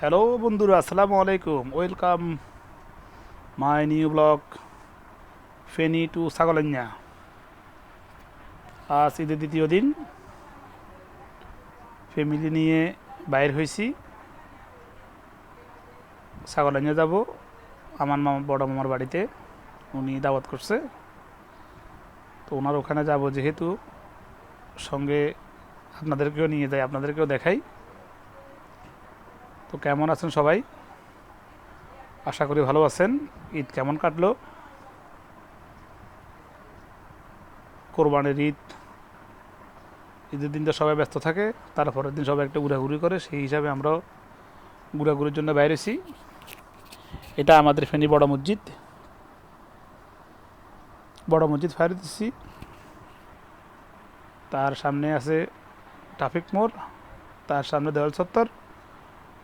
Hello বন্ধুরা, আসসালামু আলাইকুম। Welcome my new blog Feni to Chhagalnaiya আজ ঈদের দ্বিতীয় দিন। ফ্যামিলি নিয়ে বাইর হয়েছি। ছাগলান্যা যাব। আমার মামা, বড় মামার বাড়িতে। উনি দাওয়াত করছে। তো ওনার ওখানে যাব যেহেতু সঙ্গে আপনাদেরকেও নিয়ে যাই, আপনাদেরকেও দেখাই। তো কেমন আছেন সবাই? আশা করি ভালো আছেন। ঈদ কেমন কাটলো? কোরবানির ঈদ, ঈদের দিন তো সবাই ব্যস্ত থাকে, তারপরের দিন সবাই একটা ঘোরাঘুরি করে, সেই হিসাবে আমরাও ঘোরাঘুরির জন্য বাইরেছি এটা আমাদের ফেনী বড় মসজিদ। বড় মসজিদ ফায়ার দিচ্ছি। তার সামনে আছে ট্রাফিক মোড়, তার সামনে দেওয়াল চত্বর।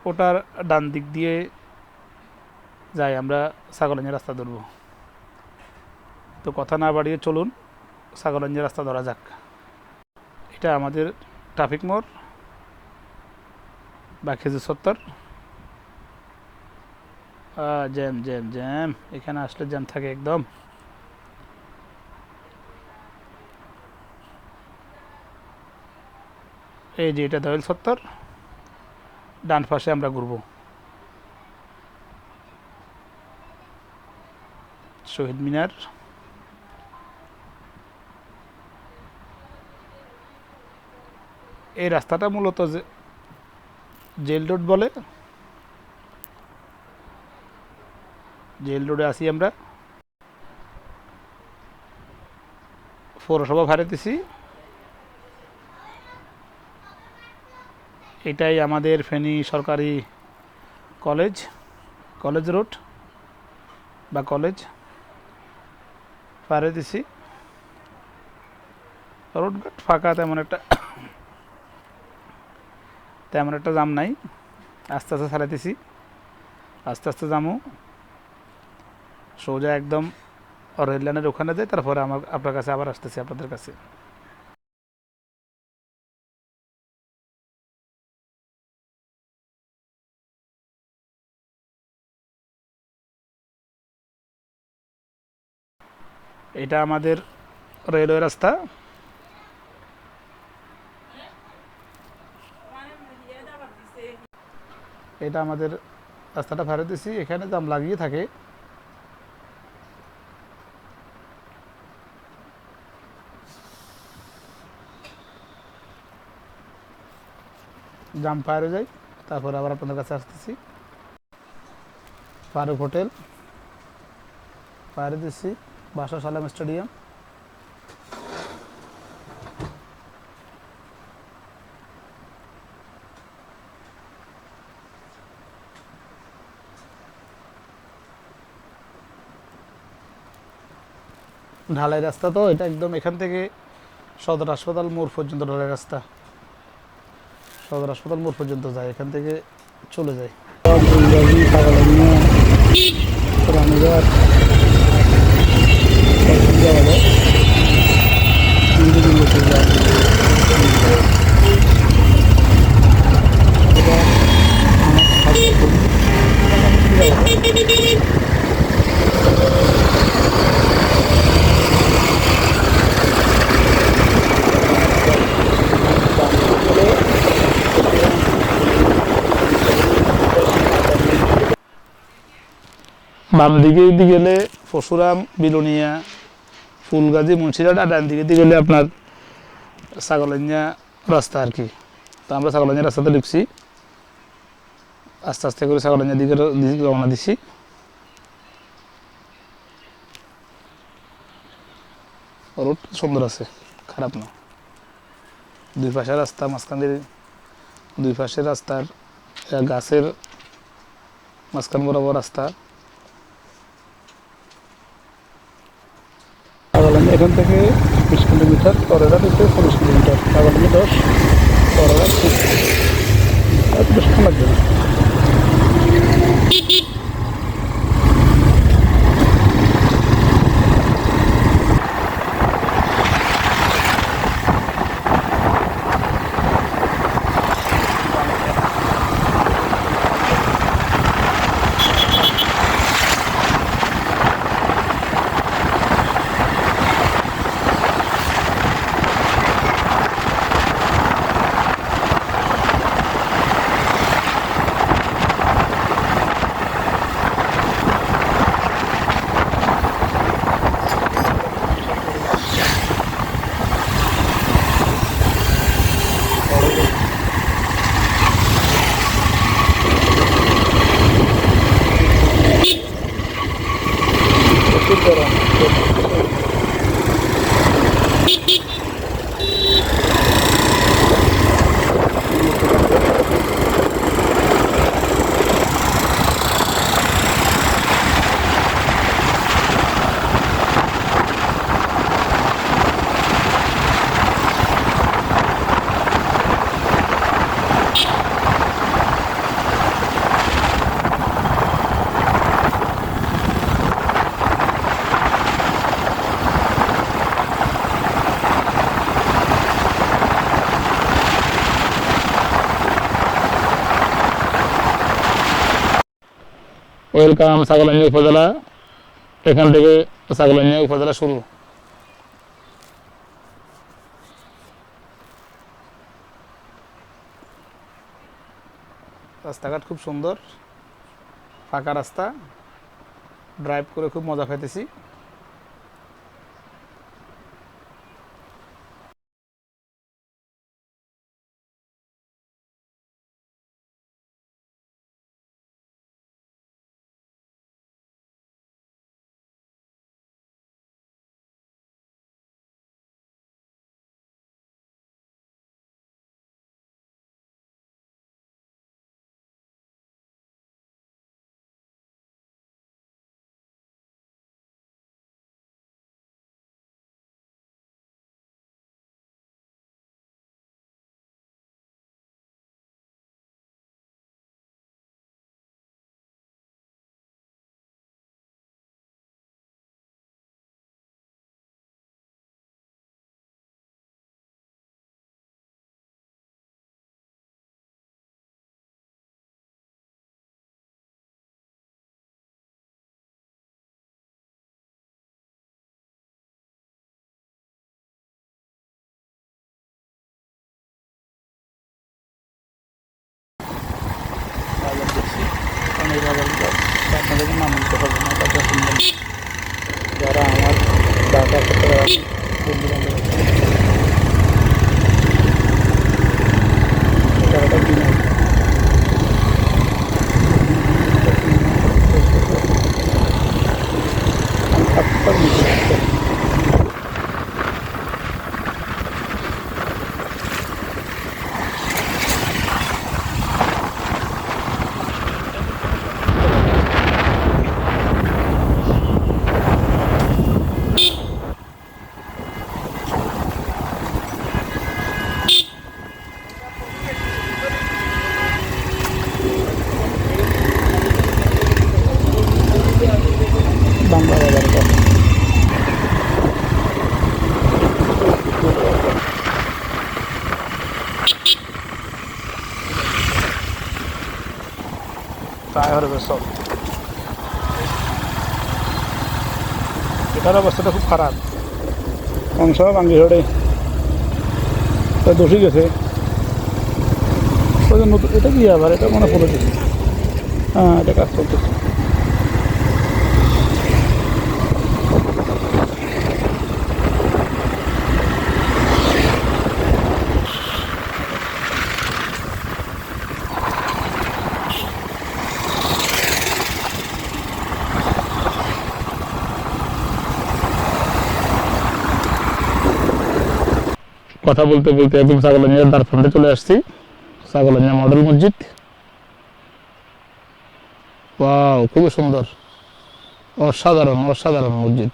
ওটার ডান দিক দিয়ে যাই, আমরা ছাগলাঞ্জা রাস্তা ধরবো। তো কথা না বাড়িয়ে চলুন ছাগলাঞ্জা রাস্তা ধরা যাক। এটা আমাদের ট্রাফিক মোড়, বা খেজুর সত্তর। জ্যাম জ্যাম জ্যাম, এখানে আসলে জ্যাম থাকে একদম। এই যে এটা দয়েল সত্তর। ডান পাশে আমরা ঘুরব। শহীদ মিনার। এই রাস্তাটা মূলত জেল রোড বলে। জেল রোডে আসি আমরা। পৌরসভা ভাড়া দিছি। এটাই আমাদের ফেনী সরকারি কলেজ কলেজ রোড বা কলেজ পারে দিছি রোডঘাট ফাঁকা তেমন একটা তেমন একটা জাম নাই। আস্তে আস্তে ছাড়াইতেছি। আস্তে আস্তে যামু সোজা একদম রেল লাইনের ওখানে যাই, তারপরে আমার, আপনার কাছে আবার আসতেছি আপনাদের কাছে। এটা আমাদের রেলওয়ে রাস্তা। এটা আমাদের রাস্তাটা ফেরত দিছি, এখানে জাম লাগিয়ে থাকে। জাম পায়ে যাই, তারপর আবার আপনাদের কাছে আসতেছি। ফারুক হোটেল পায়ে দিচ্ছি বাসা স্টেডিয়াম ঢালাই রাস্তা তো, এটা একদম এখান থেকে সদর হাসপাতাল মোড় পর্যন্ত ঢালাই রাস্তা। সদর হাসপাতাল মোড় পর্যন্ত যায়, এখান থেকে চলে যায়। বাম দিকে দিকে গেলে পশুরাম বিলোনিয়া, ফুলগাজি মুন্সিরাট আর ডান দিকে দিয়ে গেলে আপনার ছাগলাঞ্জা রাস্তা আর কি। তো আমরা ছাগলাঞ্জা রাস্তাতে ঢুকছি। আস্তে আস্তে করে ছাগলাঞ্জা দিকে রওনা দিছি। রোড সুন্দর আছে, খারাপ না। দুই পাশে রাস্তা, মাঝখান দিয়ে দুই পাশে রাস্তার গাছের মাঝখান বরাবর রাস্তা। এখান থেকে বিশ কিলোমিটার তরেরা থেকে পঁচিশ কিলোমিটার। ছাগলানি দশ তরেরা আর বেশিক্ষণ লাগবে। না ওয়েলকাম ছাগলাঞ্জা উপজেলা। এখান থেকে ছাগলাঞ্জা উপজেলা শুরু। রাস্তাঘাট খুব সুন্দর, ফাঁকা রাস্তা। ড্রাইভ করে খুব মজা পাইতেছি। Yeah. বেশ সব। এটার অবস্থাটা খুব খারাপ। অংশ ভাঙ্গি হরে দোষী গেছে। নতুন এটা কি আবার? এটা মনে পড়ে দিচ্ছে হ্যাঁ এটা কাজ করতেছে। কথা বলতে বলতে একদম ছাগলানিয়ার দ্বারফ্রন্টে চলে আসছি। ছাগলানিয়া মডেল মসজিদ। ওয়াও, খুবই সুন্দর। অসাধারণ অসাধারণ মসজিদ।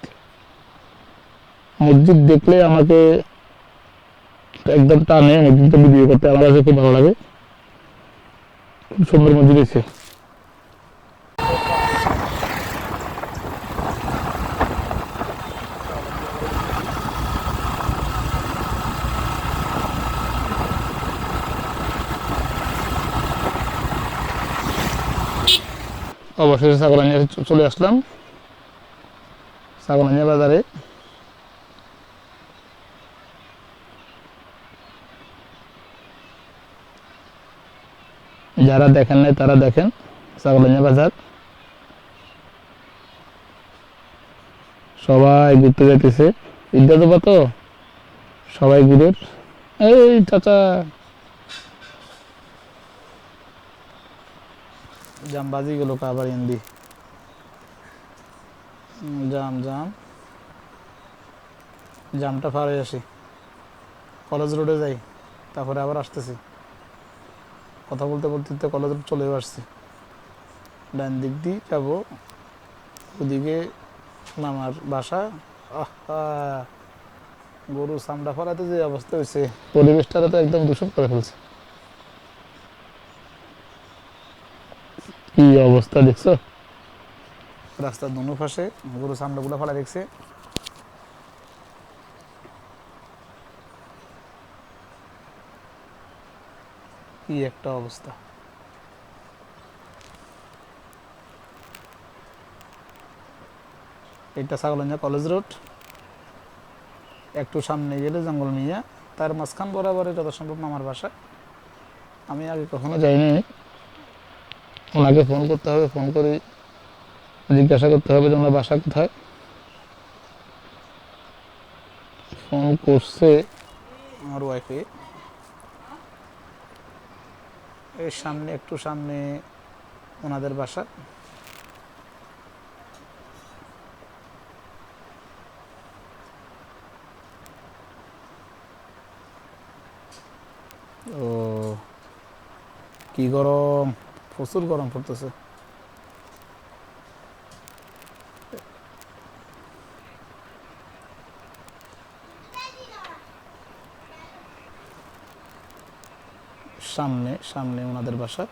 মসজিদ দেখলে আমাকে একদম টানে, মসজিদটা ভিডিও করতে। আমার কাছে খুব ভালো লাগে। খুব সুন্দর মসজিদ হয়েছে। অবশেষে ছাগলানিয়া চলে আসলাম। ছাগলানিয়া বাজারে। যারা দেখেন নাই, তারা দেখেন ছাগলানিয়া বাজার। সবাই ঘুরতে যাইতেছে। ঈদটা তো? সবাই ঘুরে এই চাচা। জামবাজি গুলো আবার হিন্দি জাম জাম। জামটা পার হয়ে আসি। কলেজ রোডে যাই, তারপরে আবার আসতেছি। কথা বলতে বলতে তো কলেজ রোড চলেও আসছি। ডান দিক দিয়ে যাব, ওদিকে মামার বাসা। গরু চামড়া ফলাতে যে অবস্থা হয়েছে পরিবেশটা তো একদম দূষণ করে ফেলছে। কি অবস্থা দেখছ? রাস্তার দুনো পাশে গরু চামড়াগুলো ফেলা দেখছে। কি একটা অবস্থা। এটা ছাগলঞ্জা কলেজ রোড। একটু সামনে গেলে জঙ্গল মিয়া, তার মাঝখান বরাবরে যত সম্ভব মামার বাসা। আমি আগে কখনো যাইনি। ওনাকে ফোন করতে হবে, ফোন করে জিজ্ঞাসা করতে হবে যে ওনার বাসা কোথায়। ফোন করছে আমার ওয়াইফে এর সামনে, একটু সামনে ওনাদের বাসা। ও, কি গরম। প্রচুর গরম পড়তেছে। সামনে সামনে ওনাদের বাসা।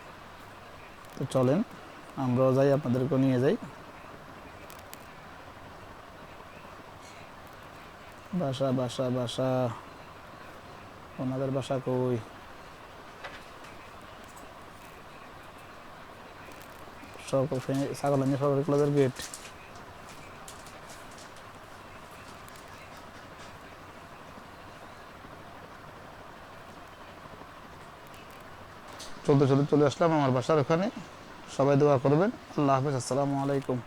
তো চলেন, আমরাও যাই, আপনাদেরকেও নিয়ে যাই। বাসা বাসা বাসা। ওনাদের বাসা কই? সকল ছাগল গেট চলতে চলতে চলে আসলাম আমার বাসার ওখানে। সবাই দোয়া করবেন। আল্লাহ হাফিজ। আসসালামু আলাইকুম।